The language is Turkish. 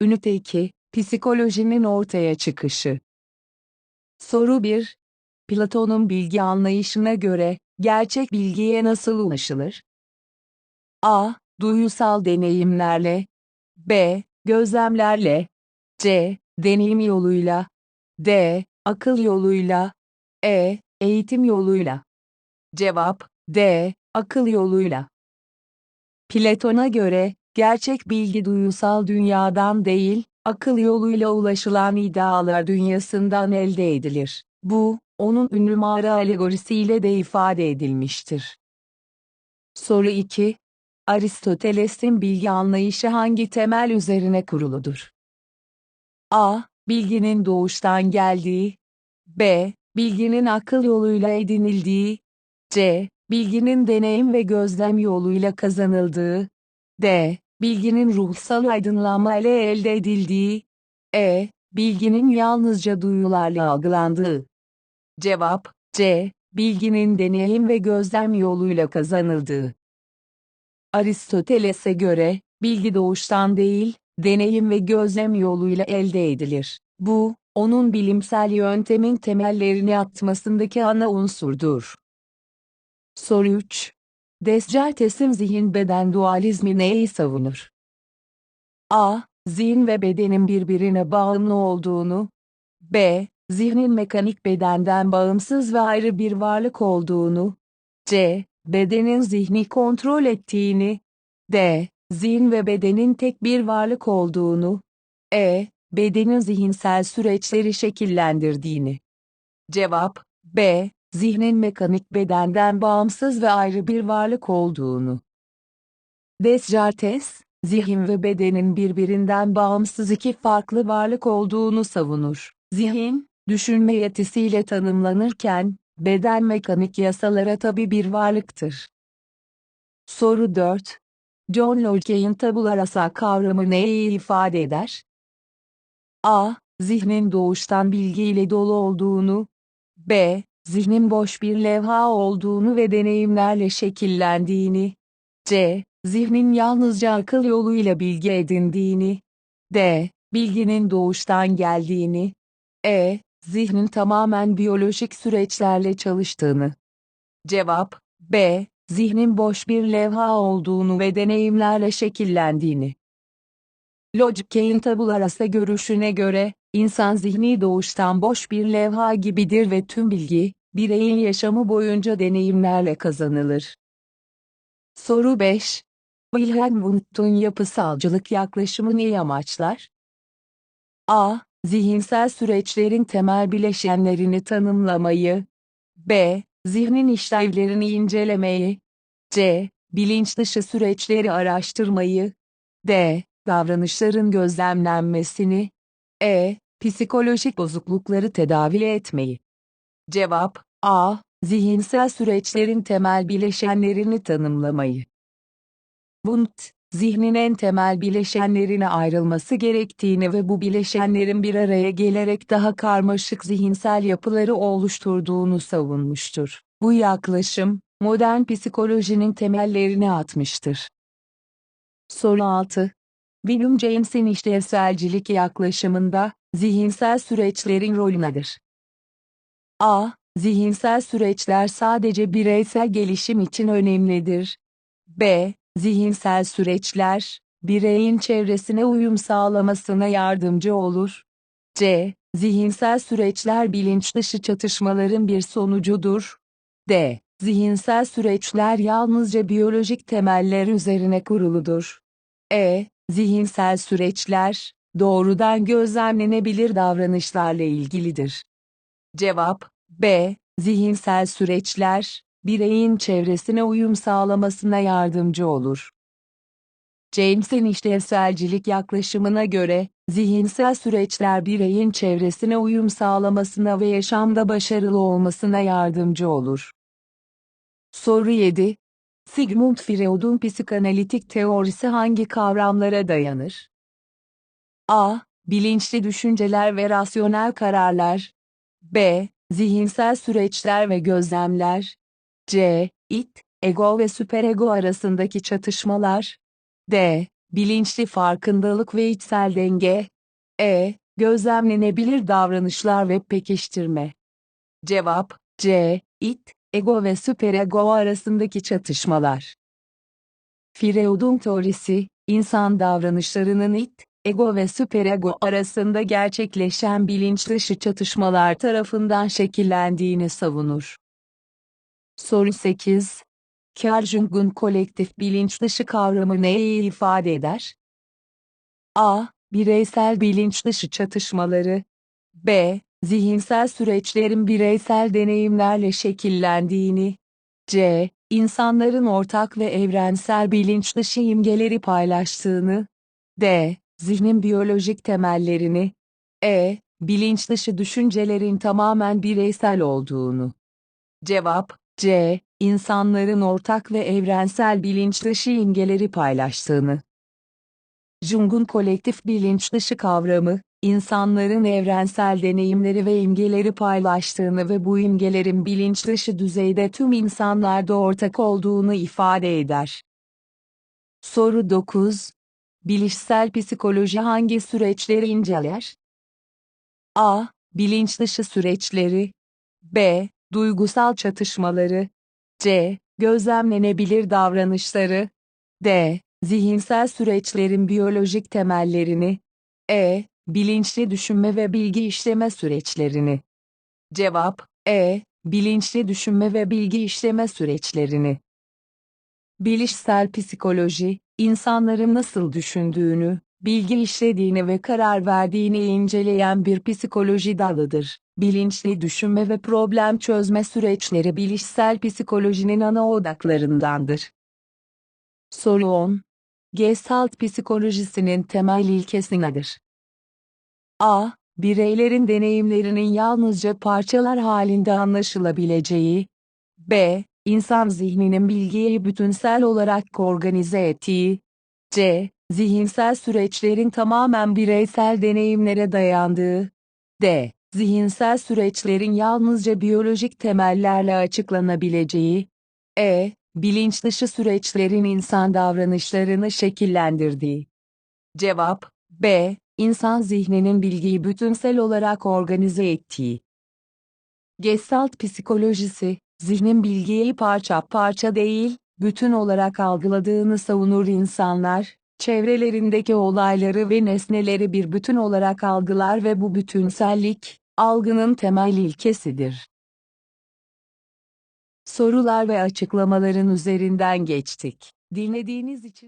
Ünite 2, Psikolojinin ortaya çıkışı. Soru 1. Platon'un bilgi anlayışına göre, gerçek bilgiye nasıl ulaşılır? A. Duyusal deneyimlerle. B. Gözlemlerle. C. Deneyim yoluyla. D. Akıl yoluyla. E. Eğitim yoluyla. Cevap D. Akıl yoluyla. Platon'a göre, gerçek bilgi duyusal dünyadan değil, akıl yoluyla ulaşılan idealar dünyasından elde edilir. Bu, onun ünlü mağara alegorisiyle de ifade edilmiştir. Soru 2. Aristoteles'in bilgi anlayışı hangi temel üzerine kuruludur? A. Bilginin doğuştan geldiği. B. Bilginin akıl yoluyla edinildiği. C. Bilginin deneyim ve gözlem yoluyla kazanıldığı. D. Bilginin ruhsal aydınlanma ile elde edildiği. E. Bilginin yalnızca duyularla algılandığı. Cevap C. Bilginin deneyim ve gözlem yoluyla kazanıldığı. Aristoteles'e göre, bilgi doğuştan değil, deneyim ve gözlem yoluyla elde edilir. Bu, onun bilimsel yöntemin temellerini atmasındaki ana unsurdur. Soru 3. Descartes'in zihin-beden dualizmi neyi savunur? A. Zihin ve bedenin birbirine bağımlı olduğunu. B. Zihnin mekanik bedenden bağımsız ve ayrı bir varlık olduğunu. C. Bedenin zihni kontrol ettiğini. D. Zihin ve bedenin tek bir varlık olduğunu. E. Bedenin zihinsel süreçleri şekillendirdiğini. Cevap B zihnin mekanik bedenden bağımsız ve ayrı bir varlık olduğunu. Descartes, zihin ve bedenin birbirinden bağımsız iki farklı varlık olduğunu savunur. Zihin, düşünme yetisiyle tanımlanırken, beden mekanik yasalara tabi bir varlıktır. Soru 4. John Locke'in tabula rasa kavramı neyi ifade eder? A. Zihnin doğuştan bilgiyle dolu olduğunu. B zihnin boş bir levha olduğunu ve deneyimlerle şekillendiğini, c. Zihnin yalnızca akıl yoluyla bilgi edindiğini, d. Bilginin doğuştan geldiğini, e. Zihnin tamamen biyolojik süreçlerle çalıştığını. Cevap B. Zihnin boş bir levha olduğunu ve deneyimlerle şekillendiğini. Logic'in tabula rasa görüşüne göre, insan zihni doğuştan boş bir levha gibidir ve tüm bilgi, bireyin yaşamı boyunca deneyimlerle kazanılır. Soru 5. Wilhelm Wundt'un yapısalcılık yaklaşımı neyi amaçlar? A. Zihinsel süreçlerin temel bileşenlerini tanımlamayı. B. Zihnin işlevlerini incelemeyi. C. Bilinç dışı süreçleri araştırmayı. D. Davranışların gözlemlenmesini. E. Psikolojik bozuklukları tedavi etmeyi. Cevap A. Zihinsel süreçlerin temel bileşenlerini tanımlamayı. Wundt, zihnin en temel bileşenlerine ayrılması gerektiğini ve bu bileşenlerin bir araya gelerek daha karmaşık zihinsel yapıları oluşturduğunu savunmuştur. Bu yaklaşım, modern psikolojinin temellerini atmıştır. Soru 6. William James'in işlevselcilik yaklaşımında, zihinsel süreçlerin rolü nedir? A. Zihinsel süreçler sadece bireysel gelişim için önemlidir. B. Zihinsel süreçler, bireyin çevresine uyum sağlamasına yardımcı olur. C. Zihinsel süreçler bilinç dışı çatışmaların bir sonucudur. D. Zihinsel süreçler yalnızca biyolojik temeller üzerine kuruludur. E. Zihinsel süreçler, doğrudan gözlemlenebilir davranışlarla ilgilidir. Cevap B. Zihinsel süreçler, bireyin çevresine uyum sağlamasına yardımcı olur. James'in işlevselcilik yaklaşımına göre, zihinsel süreçler bireyin çevresine uyum sağlamasına ve yaşamda başarılı olmasına yardımcı olur. Soru 7. Sigmund Freud'un psikanalitik teorisi hangi kavramlara dayanır? A. Bilinçli düşünceler ve rasyonel kararlar. B. Zihinsel süreçler ve gözlemler. C. It, ego ve süperego arasındaki çatışmalar. D. bilinçli farkındalık ve içsel denge. E. Gözlemlenebilir davranışlar ve pekiştirme. Cevap C. İt, ego ve süperego arasındaki çatışmalar. Freud'un teorisi, insan davranışlarının it, ego ve süperego arasında gerçekleşen bilinç dışı çatışmalar tarafından şekillendiğini savunur. Soru 8. Carl Jung'un kolektif bilinç dışı kavramı neyi ifade eder? A. Bireysel bilinç dışı çatışmaları. B. Zihinsel süreçlerin bireysel deneyimlerle şekillendiğini. C. İnsanların ortak ve evrensel bilinç dışı imgeleri paylaştığını. D. Zihnin biyolojik temellerini. E. Bilinç dışı düşüncelerin tamamen bireysel olduğunu. Cevap C. İnsanların ortak ve evrensel bilinç dışı imgeleri paylaştığını. Jung'un kolektif bilinç dışı kavramı, insanların evrensel deneyimleri ve imgeleri paylaştığını ve bu imgelerin bilinç dışı düzeyde tüm insanlarda ortak olduğunu ifade eder. Soru 9. Bilişsel psikoloji hangi süreçleri inceler? A. Bilinç dışı süreçleri. B. Duygusal çatışmaları. C. Gözlemlenebilir davranışları. D. Zihinsel süreçlerin biyolojik temellerini. E. Bilinçli düşünme ve bilgi işleme süreçlerini. Cevap E. Bilinçli düşünme ve bilgi işleme süreçlerini. Bilişsel psikoloji, insanların nasıl düşündüğünü, bilgi işlediğini ve karar verdiğini inceleyen bir psikoloji dalıdır. Bilinçli düşünme ve problem çözme süreçleri bilişsel psikolojinin ana odaklarındandır. Soru 10. Gestalt psikolojisinin temel ilkesi nedir? A. Bireylerin deneyimlerinin yalnızca parçalar halinde anlaşılabileceği. B. İnsan zihninin bilgiyi bütünsel olarak organize ettiği. C. Zihinsel süreçlerin tamamen bireysel deneyimlere dayandığı. D. Zihinsel süreçlerin yalnızca biyolojik temellerle açıklanabileceği. E. Bilinç dışı süreçlerin insan davranışlarını şekillendirdiği. Cevap B. İnsan zihninin bilgiyi bütünsel olarak organize ettiği. Gestalt psikolojisi, zihnin bilgiyi parça parça değil, bütün olarak algıladığını savunur insanlar, çevrelerindeki olayları ve nesneleri bir bütün olarak algılar ve bu bütünsellik, algının temel ilkesidir. Sorular ve açıklamaların üzerinden geçtik. Dinlediğiniz için